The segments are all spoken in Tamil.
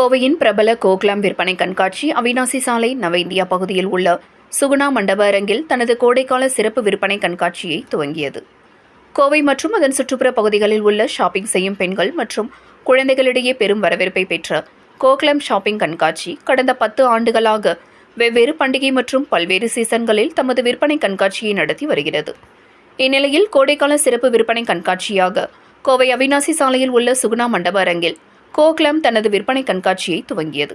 கோவையின் பிரபல கோக்லாம் விற்பனை கண்காட்சி அவினாசி சாலை நவ இந்தியா பகுதியில் உள்ள சுகுணா மண்டப அரங்கில் தனது கோடைக்கால சிறப்பு விற்பனை கண்காட்சியை துவங்கியது. கோவை மற்றும் அதன் சுற்றுப்புற பகுதிகளில் உள்ள ஷாப்பிங் செய்யும் பெண்கள் மற்றும் குழந்தைகளிடையே பெரும் வரவேற்பை பெற்ற கோக்லம் ஷாப்பிங் கண்காட்சி கடந்த பத்து ஆண்டுகளாக வெவ்வேறு பண்டிகை மற்றும் பல்வேறு சீசன்களில் தமது விற்பனை கண்காட்சியை நடத்தி வருகிறது. இந்நிலையில் கோடைக்கால சிறப்பு விற்பனை கண்காட்சியாக கோவை அவினாசி சாலையில் உள்ள சுகுணா மண்டப அரங்கில் கோக்லம் தனது விற்பனை கண்காட்சியை துவங்கியது.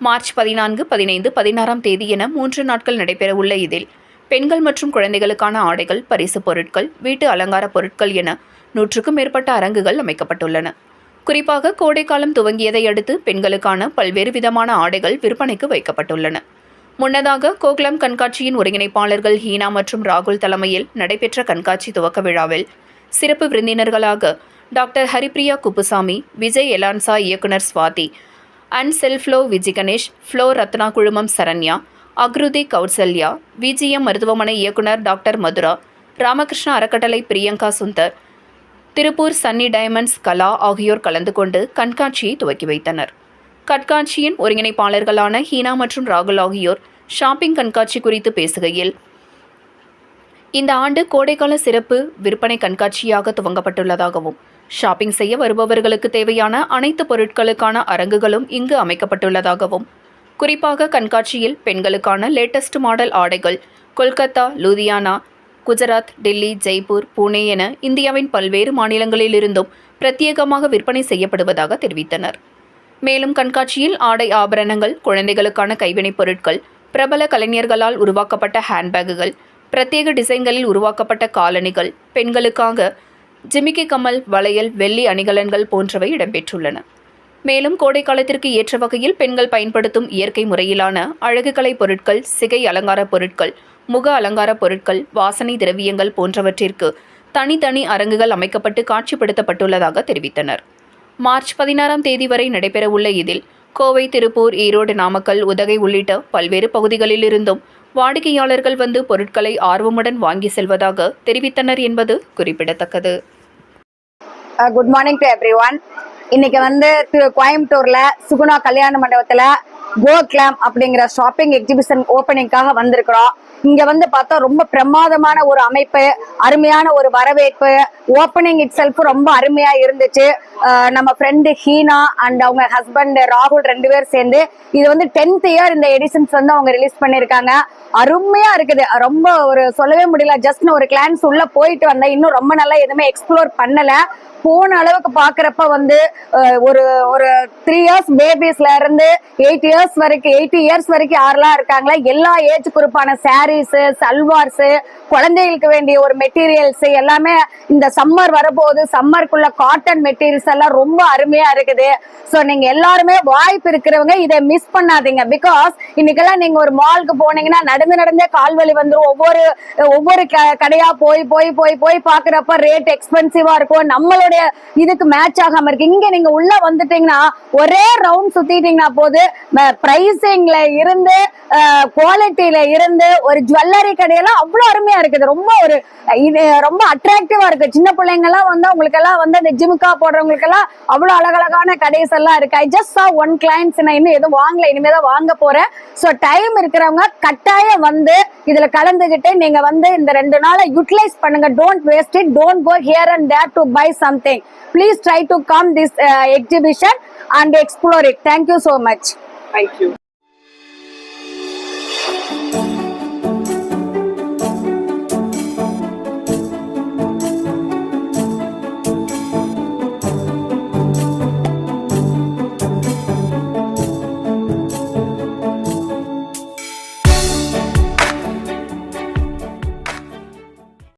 மார்ச் பதினான்கு பதினைந்து பதினாறாம் தேதி என மூன்று நாட்கள் நடைபெறவுள்ள இதில் பெண்கள் மற்றும் குழந்தைகளுக்கான ஆடைகள் பரிசு பொருட்கள் வீட்டு அலங்கார பொருட்கள் என நூற்றுக்கும் மேற்பட்ட அரங்குகள் அமைக்கப்பட்டுள்ளன. குறிப்பாக கோடைக்காலம் துவங்கியதை அடுத்து பெண்களுக்கான பல்வேறு விதமான ஆடைகள் விற்பனைக்கு வைக்கப்பட்டுள்ளன. முன்னதாக கோக்லம் கண்காட்சியின் ஒருங்கிணைப்பாளர்கள் ஹீனா மற்றும் ராகுல் தலைமையில் நடைபெற்ற கண்காட்சி துவக்க விழாவில் சிறப்பு விருந்தினர்களாக டாக்டர் ஹரிப்ரியா குப்புசாமி விஜய் எலான்சா இயக்குனர் சுவாதி அண்ட் செல்ஃப்ளோ விஜி கணேஷ் ஃப்ளோ ரத்னா குழுமம் சரண்யா அக்ருதி கௌசல்யா விஜிஎம் மருத்துவமனை இயக்குனர் டாக்டர் மதுரா ராமகிருஷ்ண அறக்கட்டளை பிரியங்கா சுந்தர் திருப்பூர் சன்னி டைமண்ட்ஸ் கலா ஆகியோர் கலந்து கொண்டு கண்காட்சியை துவக்கி வைத்தனர். கண்காட்சியின் ஒருங்கிணைப்பாளர்களான ஹீனா மற்றும் ராகுல் ஆகியோர் ஷாப்பிங் கண்காட்சி குறித்து பேசுகையில் இந்த ஆண்டு கோடைக்கால சிறப்பு விற்பனை கண்காட்சியாக துவங்கப்பட்டுள்ளதாகவும் ஷாப்பிங் செய்ய வருபவர்களுக்கு தேவையான அனைத்து பொருட்களுக்கான அரங்குகளும் இங்கு அமைக்கப்பட்டுள்ளதாகவும். குறிப்பாக கண்காட்சியில் பெண்களுக்கான லேட்டஸ்ட் மாடல் ஆடைகள் கொல்கத்தா லூதியானா குஜராத் டெல்லி ஜெய்ப்பூர் புனே என இந்தியாவின் பல்வேறு மாநிலங்களிலிருந்தும் பிரத்யேகமாக விற்பனை செய்யப்படுவதாக தெரிவித்தனர். மேலும் கண்காட்சியில் ஆடை ஆபரணங்கள் குழந்தைகளுக்கான கைவினைப் பொருட்கள் பிரபல கலைஞர்களால் உருவாக்கப்பட்ட ஹேண்ட்பேக்குகள் பிரத்யேக டிசைன்களில் உருவாக்கப்பட்ட காலணிகள் பெண்களுக்காக ஜிமிக்கி கமல் வளையல் வெள்ளி அணிகலன்கள் போன்றவை இடம்பெற்றுள்ளன. மேலும் கோடைக்காலத்திற்கு ஏற்ற வகையில் பெண்கள் பயன்படுத்தும் இயற்கை முறையிலான அழகுக்கலை பொருட்கள் சிகை அலங்கார பொருட்கள் முக அலங்கார பொருட்கள் வாசனை திரவியங்கள் போன்றவற்றிற்கு தனித்தனி அரங்குகள் அமைக்கப்பட்டு காட்சிப்படுத்தப்பட்டுள்ளதாக தெரிவித்தனர். மார்ச் பதினாறாம் தேதி வரை நடைபெறவுள்ள இதில் கோவை திருப்பூர் ஈரோடு நாமக்கல் உதகை உள்ளிட்ட பல்வேறு பகுதிகளிலிருந்தும் வாடிக்கையாளர்கள் வந்து பொருட்களை ஆர்வமுடன் வாங்கி செல்வதாக தெரிவித்தனர் என்பது குறிப்பிடத்தக்கது. Good morning to everyone இன்னைக்கு வந்து திரு கோயம்புத்தூர்ல சுகுணா கல்யாண மண்டபத்துல கோ கிளாம் அப்படிங்கிற ஷாப்பிங் எக்ஸிபிஷன் ஓப்பனிங்காக வந்திருக்கிறோம். இங்க வந்து பார்த்தா ரொம்ப பிரமாதமான ஒரு அமைப்பு அருமையான ஒரு வரவேற்பு ஓப்பனிங் இட் செல்ஃப் ரொம்ப அருமையா இருந்துச்சு. நம்ம ஃப்ரெண்டு ஹீனா அண்ட் அவங்க ஹஸ்பண்ட் ராகுல் ரெண்டு பேர் சேர்ந்து இது வந்து டென்த் இயர் இந்த எடிஷன்ஸ் வந்து அவங்க ரிலீஸ் பண்ணியிருக்காங்க. அருமையா இருக்குது. ரொம்ப ஒரு சொல்லவே முடியல. ஜஸ்ட் நான் ஒரு கிளான்ஸ் உள்ள போயிட்டு வந்தேன். இன்னும் ரொம்ப நல்லா எதுவுமே எக்ஸ்ப்ளோர் பண்ணல. போன அளவுக்கு பாக்குறப்ப வந்து ஒரு ஒரு த்ரீ இயர்ஸ் பேபிஸ்ல இருந்து எயிட் இயர்ஸ் வரைக்கும் எயிட்டி இயர்ஸ் வரைக்கும் யாரெல்லாம் இருக்காங்களா எல்லா ஏஜ் குரூப்பான சாரீஸ் சல்வார்ஸ் குழந்தைகளுக்கு வேண்டிய ஒரு மெட்டீரியல்ஸ் எல்லாமே இந்த சம்மர் வரப்போகுது சம்மருக்குள்ள காட்டன் மெட்டீரியல்ஸ் எல்லாம் ரொம்ப அருமையா இருக்குது. ஸோ நீங்க எல்லாருமே வாய்ப்பு இருக்கிறவங்க இதை மிஸ் பண்ணாதீங்க. பிகாஸ் இன்னைக்கெல்லாம் நீங்க ஒரு மாலுக்கு போனீங்கன்னா நடந்து நடந்தே கால்வலி வந்துடும் ஒவ்வொரு ஒவ்வொரு க- கடையா போய் போய் போய் போய் பாக்குறப்ப ரேட் எக்ஸ்பென்சிவா இருக்கும். நம்மளுடைய இதுக்கு மேட்ச் ஆகாம இருக்கு. இங்க நீங்க உள்ள வந்துட்டீங்கன்னா ஒரே ரவுண்ட் சுத்திட்டீங்கன்னா போது பிரைசிங்ல இருந்து குவாலிட்டியில இருந்து ஒரு ஜுவல்லரி கடையெல்லாம் அவ்வளவு அருமையா இருக்குது. ரொம்ப ஒரு இது ரொம்ப அட்ராக்டிவா இருக்கு. சின்ன பிள்ளைங்க எல்லாம் வந்து அவங்களுக்கு எல்லாம் வந்து அந்த ஜிமுக்கா போடுறவங்களுக்கு எல்லாம் அவ்வளவு அழகழகான கடைஸ் எல்லாம் இருக்கு. I just saw one clients நான் இன்னும் எதுவும் வாங்கல. இனிமே தான் வாங்க போறேன். சோ டைம் இருக்கிறவங்க கட்டாயம் வந்து இதுல கலந்துகிட்டு நீங்க வந்து இந்த ரெண்டு நாளை யூட்டிலைஸ் பண்ணுங்க. Don't waste it don't go here and there to buy something please try to come this exhibition and explore it thank you so much thank you.